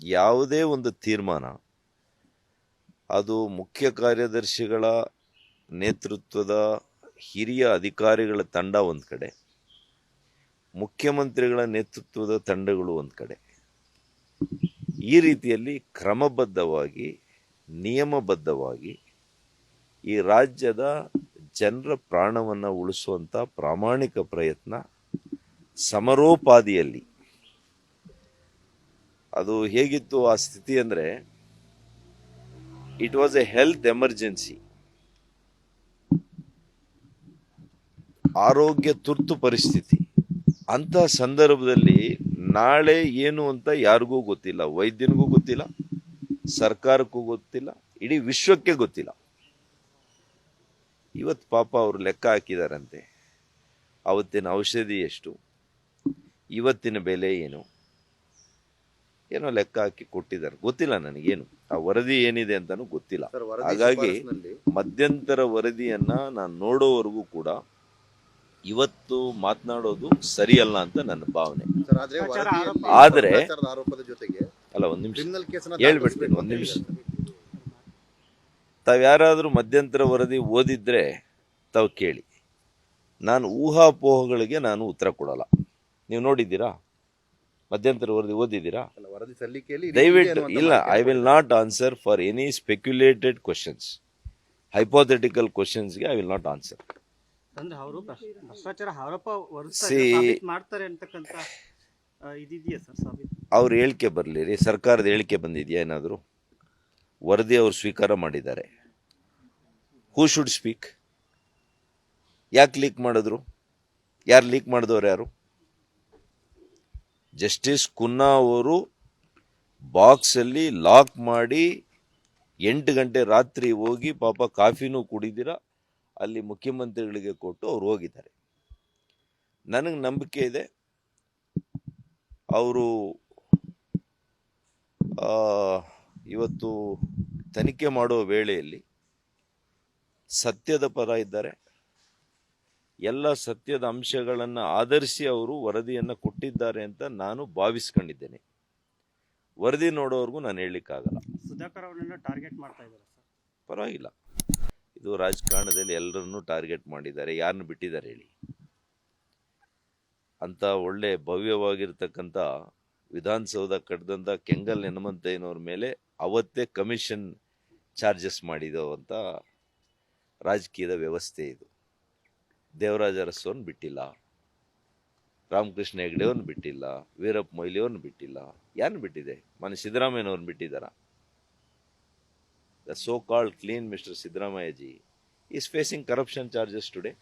ಯಾವುದೇ ಒಂದು ತೀರ್ಮಾನ, ಅದು ಮುಖ್ಯ ಕಾರ್ಯದರ್ಶಿಗಳ ನೇತೃತ್ವದ ಹಿರಿಯ ಅಧಿಕಾರಿಗಳ ತಂಡ ಒಂದು ಕಡೆ, ಮುಖ್ಯಮಂತ್ರಿಗಳ ನೇತೃತ್ವದ ತಂಡಗಳು ಒಂದು ಕಡೆ. ಈ ರೀತಿಯಲ್ಲಿ ಕ್ರಮಬದ್ಧವಾಗಿ, ನಿಯಮಬದ್ಧವಾಗಿ ಈ ರಾಜ್ಯದ ಜನರ ಪ್ರಾಣವನ್ನು ಉಳಿಸುವಂಥ ಪ್ರಾಮಾಣಿಕ ಪ್ರಯತ್ನ ಸಮರೋಪಾದಿಯಲ್ಲಿ ಅದು ಹೇಗಿತ್ತು ಆ ಸ್ಥಿತಿ ಅಂದರೆ it was a health emergency ಆರೋಗ್ಯ ತುರ್ತು ಪರಿಸ್ಥಿತಿ. ಅಂತ ಸಂದರ್ಭದಲ್ಲಿ ನಾಳೆ ಏನು ಅಂತ ಯಾರಿಗೂ ಗೊತ್ತಿಲ್ಲ. ವೈದ್ಯನಿಗೂ ಗೊತ್ತಿಲ್ಲ, ಸರ್ಕಾರಕ್ಕೂ ಗೊತ್ತಿಲ್ಲ, ಇಡೀ ವಿಶ್ವಕ್ಕೆ ಗೊತ್ತಿಲ್ಲ. ಇವತ್ತು ಪಾಪ ಅವರು ಲೆಕ್ಕ ಹಾಕಿದಾರಂತೆ. ಅವತ್ತಿನ ಔಷಧಿ ಎಷ್ಟು? ಇವತ್ತಿನ ಬೆಲೆ ಏನು? ಏನೋ ಲೆಕ್ಕ ಹಾಕಿ ಕೊಟ್ಟಿದ್ದಾರೆ. ಗೊತ್ತಿಲ್ಲ ನನಗೇನು. ಆ ವರದಿ ಏನಿದೆ ಅಂತಾನು ಗೊತ್ತಿಲ್ಲ. ಹಾಗಾಗಿ ಮಧ್ಯಂತರ ವರದಿಯನ್ನ ನಾನು ನೋಡೋವರೆಗೂ ಕೂಡ ಇವತ್ತು ಮಾತನಾಡೋದು ಸರಿಯಲ್ಲ ಅಂತ ನನ್ನ ಭಾವನೆ. ಸರ್ ಆದ್ರೆ ಅಲ್ಲ ಒಂದ್ ನಿಮಿಷ. ಹೇಳ್ಬಿಡ್ತೇನೆ ಒಂದ್ ನಿಮಿಷ. ತಾವ್ ಯಾರಾದ್ರೂ ಮಧ್ಯಂತರ ವರದಿ ಓದಿದ್ರೆ ತಾವು ಕೇಳಿ. ನಾನು ಊಹಾಪೋಹಗಳಿಗೆ ನಾನು ಉತ್ತರ ಕೊಡಲ್ಲ. ನೀವು ನೋಡಿದ್ದೀರಾ? ಮಧ್ಯಂತರ ವರದಿ ಓದಿದ್ದೀರಾ? ವರದಿ ಸಲ್ಲಿಕೆಯಲ್ಲಿ ದಯವಿಟ್ಟು ಇಲ್ಲ I will not answer for any speculated questions hypothetical ಕ್ವಶನ್ಸ್ಗೆ I will not answer ಅಂದ್ರೆ ಅವರು ಭ್ರಷ್ಟಾಚಾರ ಆರೋಪ ಹೊರಿಸ್ತಾರೆ, See- ಮಾಡ್ತಾರೆ ಅಂತಕ್ಕಂತ ಆ, ಸರ್ ಸಾಬೀತು? ಅವ್ರ ಹೇಳಿಕೆ ಬರಲಿ ರೀ ಸರ್ಕಾರದ ಹೇಳಿಕೆ ಬಂದಿದೆಯಾ ಏನಾದರೂ? ವರದಿ ಅವರು ಸ್ವೀಕಾರ ಮಾಡಿದ್ದಾರೆ. ಹೂ ಶುಡ್ ಸ್ಪೀಕ್ ಯಾಕೆ ಲೀಕ್ ಮಾಡಿದ್ರು? ಯಾರು ಲೀಕ್ ಮಾಡಿದವ್ರು ಯಾರು? ಜಸ್ಟಿಸ್ ಕುನ್ನಾ ಅವರು ಬಾಕ್ಸಲ್ಲಿ ಲಾಕ್ ಮಾಡಿ ಎಂಟು ಗಂಟೆ ರಾತ್ರಿ ಹೋಗಿ ಪಾಪ ಕಾಫಿನೂ ಕುಡಿದಿರ, ಅಲ್ಲಿ ಮುಖ್ಯಮಂತ್ರಿಗಳಿಗೆ ಕೊಟ್ಟು ಅವ್ರು ಹೋಗಿದ್ದಾರೆ. ನನಗೆ ನಂಬಿಕೆ ಇದೆ. ಅವರು ಇವತ್ತು ತನಿಖೆ ಮಾಡುವ ವೇಳೆಯಲ್ಲಿ ಸತ್ಯದ ಪರ ಇದ್ದಾರೆ. ಎಲ್ಲ ಸತ್ಯದ ಅಂಶಗಳನ್ನು ಆಧರಿಸಿ ಅವರು ವರದಿಯನ್ನು ಕೊಟ್ಟಿದ್ದಾರೆ ಅಂತ ನಾನು ಭಾವಿಸ್ಕೊಂಡಿದ್ದೇನೆ. ವರದಿ ನೋಡೋವರೆಗೂ ನಾನು ಹೇಳಲಿಕ್ಕಾಗಲ್ಲ. ಸುಧಾಕರ್ ಅವರನ್ನು ಟಾರ್ಗೆಟ್ ಮಾಡ್ತಾ ಇದ್ದಾರೆ ಸರ್. ಪರವಾಗಿಲ್ಲ. ಇದು ರಾಜಕಾರಣದಲ್ಲಿ ಎಲ್ಲರನ್ನೂ ಟಾರ್ಗೆಟ್ ಮಾಡಿದ್ದಾರೆ. ಯಾರನ್ನು ಬಿಟ್ಟಿದ್ದಾರೆ ಹೇಳಿ. ಅಂಥ ಒಳ್ಳೆ ಭವ್ಯವಾಗಿರ್ತಕ್ಕಂಥ ವಿಧಾನಸೌಧ ಕಟ್ಟಿದಂಥ ಕೆಂಗಲ್ ಹನುಮಂತಯ್ಯನವ್ರ ಮೇಲೆ ಅವತ್ತೇ ಕಮಿಷನ್ ಚಾರ್ಜಸ್ ಮಾಡಿದವಂಥ ರಾಜಕೀಯದ ವ್ಯವಸ್ಥೆ ಇದು. ದೇವರಾಜ ಅರಸೋನ್ ಬಿಟ್ಟಿಲ್ಲ. ರಾಮಕೃಷ್ಣ ಹೆಗ್ಡೆಯವ್ರನ್ನ ಬಿಟ್ಟಿಲ್ಲ. ವೀರಪ್ಪ ಮೊಯ್ಲಿಯವ್ರನ್ನ ಬಿಟ್ಟಿಲ್ಲ. ಯಾರು ಬಿಟ್ಟಿದೆ? ಮನೆ ಸಿದ್ದರಾಮಯ್ಯನವ್ರನ್ನ ಬಿಟ್ಟಿದ್ದಾರ? The so called clean mister Siddaramaiah ji is facing corruption charges today.